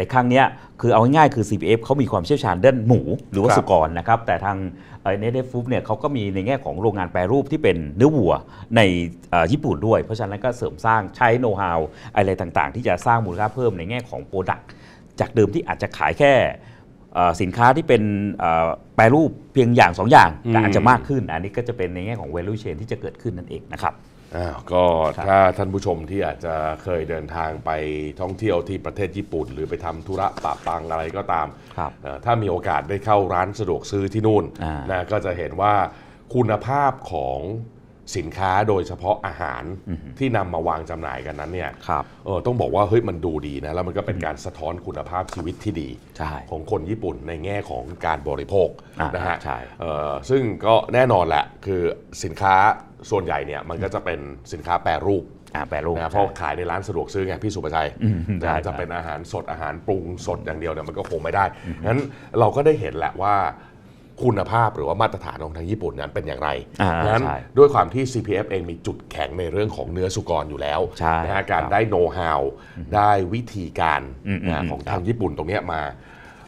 ในครั้งเนี้ยคือเอาง่ายๆคือ CPF เขามีความเชี่ยวชาญด้านหมูหรือว่าครับสุกรนะครับ แต่ทางเนเธอร์ฟูดเนี่ยเขาก็มีในแง่ของโรงงานแปรรูปที่เป็นเนื้อวัวในเอ่อญี่ปุ่นด้วย เพราะฉะนั้นก็เสริมสร้างใช้โน้ตฮาวอะไรต่างๆ ที่จะสร้างมูลค่าเพิ่มในแง่ของโปรดักต์จากเดิมที่อาจจะขายแค่เอ่อสินค้าที่เป็นเอ่อแปรรูปเพียงอย่างสองอย่างก็อาจจะมากขึ้น อันนี้ก็จะเป็นในแง่ของ value chain ที่จะเกิดขึ้นนั่นเองนะครับ อ้าวก็ครับถ้าท่านผู้ชมที่อาจจะเคยเดินทางไปท่องเที่ยวที่ประเทศญี่ปุ่น หรือไปทำธุระปะปังอะไรก็ตามครับเอ่อถ้ามีโอกาสได้เข้าร้านสะดวกซื้อที่นู่นอ่าน นะก็จะเห็นว่าคุณภาพของ สินค้าโดยเฉพาะอาหารที่นำมาวางจำหน่ายกันนั้นเนี่ยครับเออต้องบอกว่าเฮ้ยมันดูดีนะแล้วมันก็เป็นการสะท้อนคุณภาพชีวิตที่ดีใช่ของคนญี่ปุ่นในแง่ของการบริโภคอ่านนะฮะใช่เอ่อซึ่งก็แน่นอนแหละคือสินค้าส่วนใหญ่เนี่ยมันก็จะเป็นสินค้าแปรรูปอ่าแปรรูปนะเพราะขายในร้านสะดวกซื้อไงพี่สุประชัยอืมใช่นะจะใช่เป็นอาหารสดอาหารปรุงสดอย่างเดียวเนี่ยมันก็คงไม่ได้งั้นเราก็ได้เห็นแหละว่า คุณภาพหรือว่ามาตรฐานของทางญี่ปุ่นนั้นเป็นอย่างไรอ่านั้นใช่ด้วยความที่ CPF เองมีจุดแข็งในเรื่องของเนื้อสุกรอยู่แล้วใช่นะฮะการครับได้โน้ตฮาวได้วิธีการอืมอืมนะอืมของทางญี่ปุ่นตรงเนี้ยมา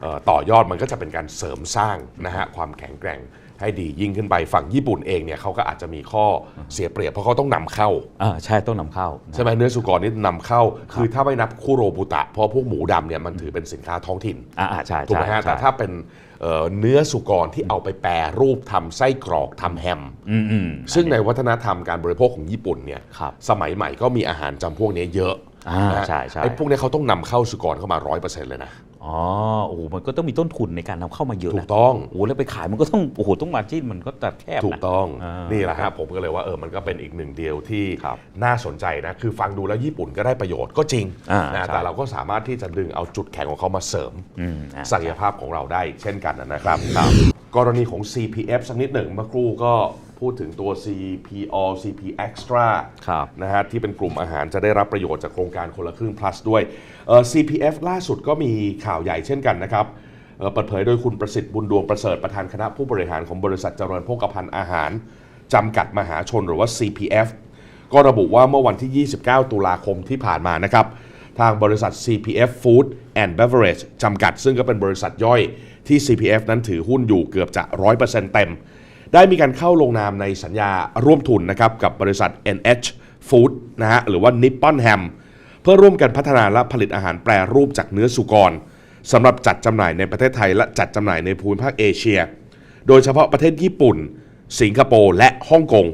เอ่อต่อยอดมันก็จะเป็นการเสริมสร้างนะฮะความแข็งแกร่ง ให้ดียิ่งขึ้นไปฝั่งญี่ปุ่นเองเนี่ยเขาก็อาจจะมีข้อเสียเปรียบเพราะเขาต้องนำเข้าอ่าใช่ต้องนำเข้าใช่ไหมเนื้อสุกรนี่นำเข้า คือถ้าไม่นับคุโรบุตะ เพราะพวกหมูดำเนี่ยมันถือเป็นสินค้าท้องถิ่นอ่าอ่าใช่ถูกไหมฮะใช่แต่ถ้าเป็นเอ่อเนื้อสุกรที่เอาไปแปรรูปทำไส้กรอกทำแฮมอืมอืมซึ่งในวัฒนธรรมการบริโภคของญี่ปุ่นเนี่ยครับสมัยใหม่ก็มีอาหารจำพวกนี้เยอะ อ่านะฮะใช่ใช่ไอ้พวกนี้เขาต้องนำเข้าสุกรเข้ามาร้อยเปอร์เซ็นต์เลยนะ อ๋อโอ้โหมันก็ต้องมีต้นทุนในการนำเข้ามาเยอะถูนะกต้อง โอ้โหแล้วไปขายมันก็ต้องโอ้โหต้องมาจิ้นมันก็จะแคบนะ ถูกต้องอ่านี่แหละครับผมก็เลยว่าเออมันก็เป็นอีกหนึ่งเดียวที่ครับน่าสนใจนะคือฟังดูแล้วญี่ปุ่นก็ได้ประโยชน์ก็จริงอ่านะใช่ แต่เราก็สามารถที่จะดึงเอาจุดแข็งของเขามาเสริม อืมอ่าศักยภาพของเราได้เช่นกันนะครับ กรณีของ CPF สักนิดหนึ่งเมื่อครู่ก็ พูดถึงตัว CPO CP Extra ครับนะฮะที่เป็นกลุ่มอาหารจะได้รับประโยชน์จากโครงการคนละครึ่ง plus ด้วยเอ่อ CPF ล่าสุดก็มีข่าวใหญ่เช่นกันนะครับเอ่อเปิดเผยโดยคุณประสิทธิ์บุญดวงประเสริฐประธานคณะผู้บริหารของบริษัทเจริญโภคภัณฑ์อาหาร จำกัดมหาชนหรือว่า CPF ก็ระบุว่าเมื่อวันที่ 29 ตุลาคมที่ผ่านมานะครับ ทางบริษัท CPF Food and Beverage จำกัด ซึ่งก็เป็นบริษัทย่อยที่ CPF นั้นถือหุ้นอยู่เกือบจะ 100%เต็ม ได้มีการเข้าลงนามในสัญญาร่วมทุนนะครับกับบริษัท NH Food นะฮะหรือว่า Nippon Ham เพื่อร่วมกันพัฒนาและผลิตอาหารแปรรูปจากเนื้อสุกรสำหรับจัดจำหน่ายในประเทศไทย และจัดจำหน่ายในภูมิภาคเอเชีย โดยเฉพาะประเทศญี่ปุ่น สิงคโปร์และฮ่องกง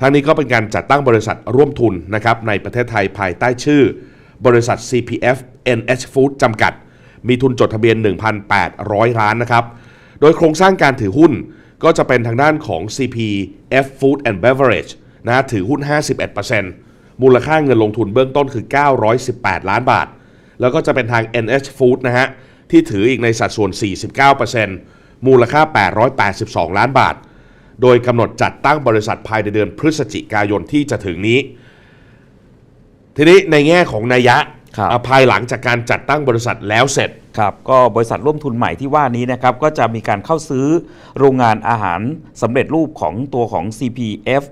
ทั้งนี้ก็เป็นการจัดตั้งบริษัทร่วมทุนนะครับในประเทศไทยภายใต้ชื่อ บริษัท CPF NH Food จำกัด มีทุนจดทะเบียน 1,800 ล้านนะครับ โดยโครงสร้างการถือหุ้น ก็จะเป็นทางด้านของ CPF Food and Beverage นะถือหุ้น 51%มูลค่าเงินลงทุนเบื้องต้นคือ 918 ล้านบาท แล้วก็จะเป็นทาง NH Food นะฮะ ที่ถืออีกในสัดส่วน 49%มูลค่า 882 ล้านบาท โดยกำหนดจัดตั้งบริษัทภายในเดือนพฤศจิกายนที่จะถึงนี้ ทีนี้ในแง่ของนัยยะครับอะภายหลังจากการจัดตั้งบริษัทแล้วเสร็จ ครับก็บริษัทร่วมทุนใหม่ที่ว่านี้นะครับก็จะมีการเข้าซื้อโรงงานอาหารสำเร็จรูปของตัวของ CPF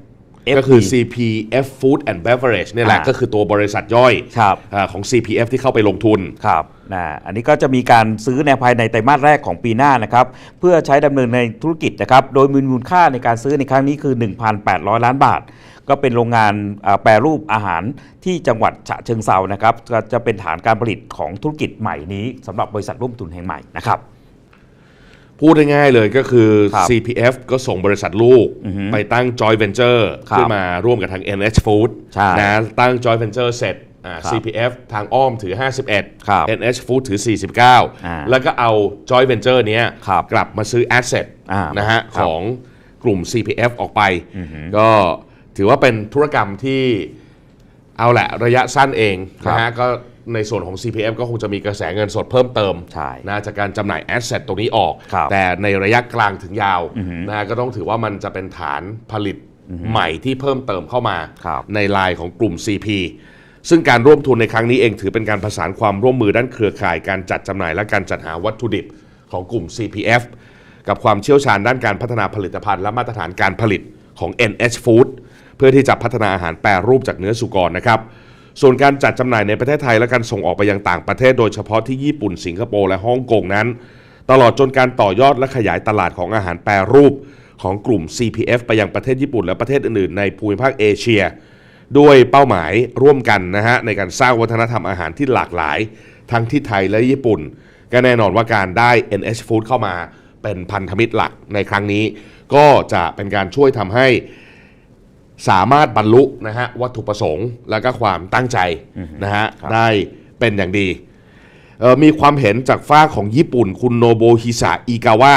ก็คือ CPF Food and Beverage เนี่ยแหละ อ่าก็คือตัวบริษัทย่อยครับอ่าของ CPF ที่เข้าไปลงทุน ครับนะอันนี้ก็จะมีการซื้อในภายในไตรมาสแรกของปีหน้านะครับ เพื่อใช้ดำเนินในธุรกิจนะครับ โดยมีมูลค่าในการซื้อในครั้งนี้คือ 1,800 ล้านบาท ก็เป็นโรงงานอ่าแปรรูปอาหารที่จังหวัดฉะเชิงเซานะครับก็จะเป็นฐานการผลิตของธุรกิจใหม่นี้สำหรับบริษัทร่วมทุนแห่งใหม่นะครับพูดง่ายๆเลยก็คือครับ CPF ก็ส่งบริษัทลูกไปตั้ง Joint Venture ครับขึ้นมาร่วมกับทาง NH Food ใช่นะตั้ง Joint Venture เสร็จอ่าครับ CPF ทางอ้อมถือครับ51 NH Food ถืออ่า49 แล้วก็เอา Joint Venture เนี้ยครับกลับมาซื้อ Asset อ่านะฮะครัขบองกลุ่ม CPF ออกไปก็ ถือว่าเป็นธุรกรรมที่เอาแหละระยะสั้นเองครับนะฮะก็ในส่วนของ CPF ก็คงจะมีกระแสเงินสดเพิ่มเติมใช่นะจากการจำหน่ายแอสเซทตรงนี้ออกครับแต่ในระยะกลางถึงยาวนะฮะก็ต้องถือว่ามันจะเป็นฐานผลิตใหม่ที่เพิ่มเติมเข้ามาครับในลายของกลุ่ม CP ซึ่งการร่วมทุนในครั้งนี้เองถือเป็นการประสานความร่วมมือด้านเครือข่ายการจัดจำหน่ายและการจัดหาวัตถุดิบของกลุ่ม CPF กับความเชี่ยวชาญด้านการพัฒนาผลิตภัณฑ์และมาตรฐานการผลิตของ NH Food เพื่อที่จะพัฒนาอาหารแปรรูปจากเนื้อสุกรนะครับ ส่วนการจัดจำหน่ายในประเทศไทยและการส่งออกไปยังต่างประเทศ โดยเฉพาะที่ญี่ปุ่นสิงคโปร์และฮ่องกงนั้น ตลอดจนการต่อยอดและขยายตลาดของอาหารแปรรูปของกลุ่ม CPF ไปยังประเทศญี่ปุ่นและประเทศอื่นๆ ในภูมิภาคเอเชีย ด้วยเป้าหมายร่วมกันนะฮะในการสร้างวัฒนธรรมอาหารที่หลากหลาย ทั้งที่ไทยและญี่ปุ่น ก็แน่นอนว่าการได้ NH Food เข้ามาเป็นพันธมิตรหลักในครั้งนี้ ก็จะเป็นการช่วยทำให้ สามารถบรรลุนะฮะวัตถุประสงค์และก็ความตั้งใจนะฮะครับได้เป็นอย่างดีเอ่อมีความเห็นจากฝ้ากของญี่ปุ่นคุณโนโบฮิสะอิกาวะ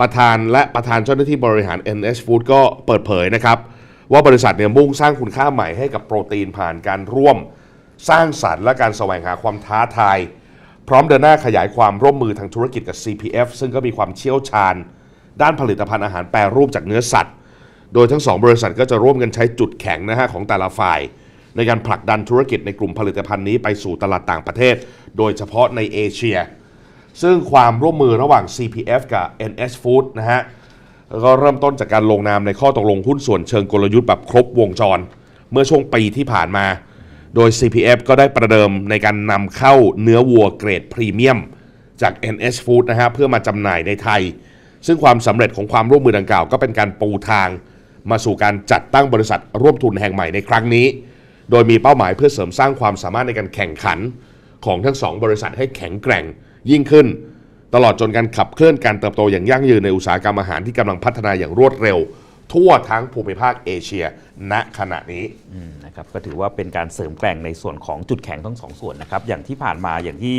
ประธานและประธานเจ้าหน้าที่บริหาร NH Food ก็เปิดเผยนะครับ ว่าบริษัทเนี่ยมุ่งสร้างคุณค่าใหม่ให้กับโปรตีนผ่านการร่วม สร้างสรรค์และการแสวงหาความท้าทาย พร้อมเดินหน้าขยายความร่วมมือทางธุรกิจกับ CPF ซึ่งก็มีความเชี่ยวชาญ ด้านผลิตภัณฑ์อาหารแปรรูปจากเนื้อสัตว์ โดยทั้งสองบริษัทก็จะร่วมกันใช้จุดแข็งนะฮะของแต่ละฝ่าย ในการผลักดันธุรกิจในกลุ่มผลิตภัณฑ์นี้ไปสู่ตลาดต่างประเทศ โดยเฉพาะในเอเชีย ซึ่งความร่วมมือระหว่าง CPF กับ NS Food นะฮะก็เริ่มต้นจากการลงนามในข้อตกลงหุ้นส่วนเชิงกลยุทธ์แบบครบวงจร เมื่อช่วงปีที่ผ่านมา โดย CPF ก็ได้ประเดิมในการนำเข้าเนื้อวัวเกรดพรีเมียมจาก NS Food นะฮะเพื่อมาจำหน่ายในไทย ซึ่งความสำเร็จของความร่วมมือดังกล่าวก็เป็นการปูทาง มาสู่การจัดตั้งบริษัทร่วมทุนแห่งใหม่ในครั้งนี้ โดยมีเป้าหมายเพื่อเสริมสร้างความสามารถในการแข่งขันของทั้งสองบริษัทให้แข็งแกร่งยิ่งขึ้น ตลอดจนการขับเคลื่อนการเติบโตอย่างยั่งยืนในอุตสาหกรรมอาหารที่กำลังพัฒนาอย่างรวดเร็ว ทั่วทั้งภูมิภาคเอเชียณขณะนี้อืมนะครับก็ถือว่าเป็นการเสริมแกร่งในส่วนของจุดแข็งทั้งสองส่วนนะครับอย่างที่ผ่านมาอย่างที่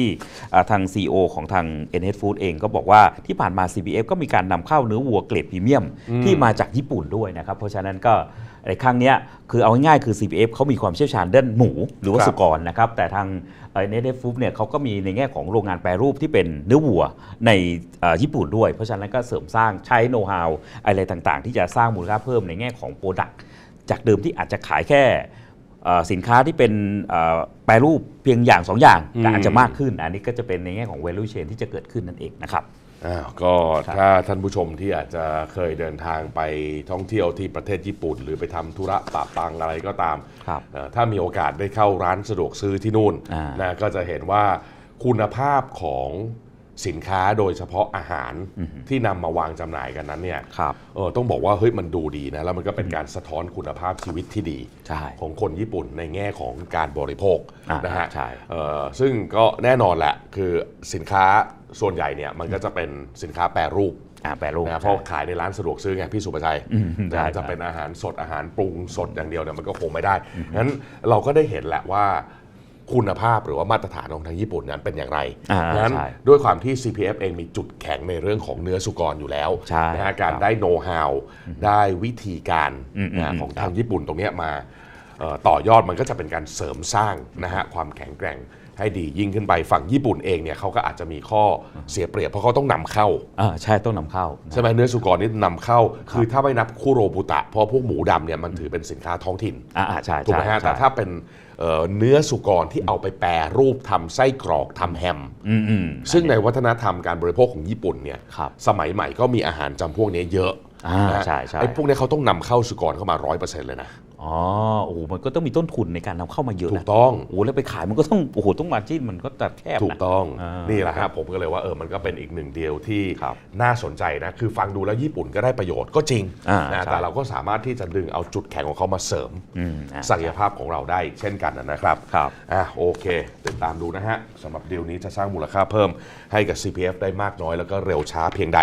อ่าทาง CEO ของทาง NH Food เองก็บอกว่าที่ผ่านมา CBF ก็มีการนำเข้าเนื้อวัวเกรดพรีเมียม ที่มาจากญี่ปุ่นด้วยนะครับ เพราะฉะนั้นก็ในครั้งเนี้ยคือเอาง่ายๆคือ CBF เขามีความเชี่ยวชาญด้านหมูหรือว่าครับสุกรนะครับ แต่ทาง NH Food เนี่ยเขาก็มีในแง่ของโรงงานแปรรูปที่เป็นเนื้อวัวในเอ่อญี่ปุ่นด้วย เพราะฉะนั้นก็เสริมสร้างใช้โน้ตฮาวอะไรต่างๆ ที่จะสร้างมูลค่าเพิ่มในแง่ของโปรดักต์ จากเดิมที่อาจจะขายแค่เอ่อสินค้าที่เป็นเอ่อแปรรูปเพียงอย่างสองอย่างอืมแต่อาจจะมากขึ้น อันนี้ก็จะเป็นในแง่ของ value chain ที่จะเกิดขึ้นนั่นเองนะครับอ้าวก็ครับถ้าท่านผู้ชมที่อาจจะเคยเดินทางไปท่องเที่ยวที่ประเทศญี่ปุ่น หรือไปทำธุระปะปังอะไรก็ตามครับเอ่อถ้ามีโอกาสได้เข้าร้านสะดวกซื้อที่นู่นอ่านนะก็จะเห็นว่าคุณภาพของ สินค้าโดยเฉพาะอาหารที่นำมาวางจำหน่ายกันนั้นเนี่ยครับเออต้องบอกว่าเฮ้ยมันดูดีนะแล้วมันก็เป็นการสะท้อนคุณภาพชีวิตที่ดีใช่ของคนญี่ปุ่นในแง่ของการบริโภคอ่านนะฮะใช่เอ่อซึ่งก็แน่นอนแหละคือสินค้าส่วนใหญ่เนี่ยมันก็จะเป็นสินค้าแปรรูปอ่าแปรรูปนะเพราะขายในร้านสะดวกซื้อไงพี่สุประชัยอืมใช่นะจะใช่เป็นอาหารสดอาหารปรุงสดอย่างเดียวเนี่ยมันก็คงไม่ได้งั้นเราก็ได้เห็นแหละว่า คุณภาพหรือว่ามาตรฐานของทางญี่ปุ่นนั้นเป็นอย่างไรอ่างั้นใช่ด้วยความที่ CPF เองมีจุดแข็งในเรื่องของเนื้อสุกรอยู่แล้วใช่นะฮะการครับได้โน้ตฮาวได้วิธีการอืมอืมนะอืมของทางญี่ปุ่นตรงเนี้ยมาเอ่อ ต่อยอดมันก็จะเป็นการเสริมสร้างนะฮะความแข็งแกร่งให้ดียิ่งขึ้นไปฝั่งญี่ปุ่นเองเนี่ยเขาก็อาจจะมีข้อเสียเปรียบเพราะเขาต้องนำเข้าอ่าใช่ต้องนำเข้านะใช่ไหมเนื้อสุกรนี่นำเข้า คือถ้าไม่นับคุโรบุตะ เพราะพวกหมูดำเนี่ยมันถือเป็นสินค้าท้องถิ่นอ่าอ่าใช่ถูกไหมใช่ฮะใช่แต่ถ้าเป็นเอ่อเนื้อสุกรที่เอาไปแปรรูปทำไส้กรอกทำแฮมอืมอืมซึ่งในวัฒนธรรมการบริโภคของญี่ปุ่นเนี่ยครับสมัยใหม่ก็มีอาหารจำพวกนี้เยอะ อ่านะฮะใช่ใช่ไอ้พวกนี้เขาต้องนำเข้าสุกรเข้ามาร้อยเปอร์เซ็นต์เลยนะ อ๋อโอ้โหมันก็ต้องมีต้นทุนในการนำเข้ามาเยอะถูนะกต้อง โอ้โหแล้วไปขายมันก็ต้องโอ้โหต้องมาจิ้นมันก็จะแคบนะ ถูกต้องอ่านี่แหละครับผมก็เลยว่าเออมันก็เป็นอีกหนึ่งเดียวที่ครับน่าสนใจนะ คือฟังดูแล้วญี่ปุ่นก็ได้ประโยชน์ก็จริงอ่านะใช่ แต่เราก็สามารถที่จะดึงเอาจุดแข็งของเขามาเสริม อืมอ่าศักยภาพของเราได้เช่นกันนะครับครับ อะโอเค ติดตามดูนะฮะสำหรับดีลนี้จะสร้างมูลค่าเพิ่มให้กับ CPF ได้มากน้อยแล้วก็เร็วช้าเพียงใด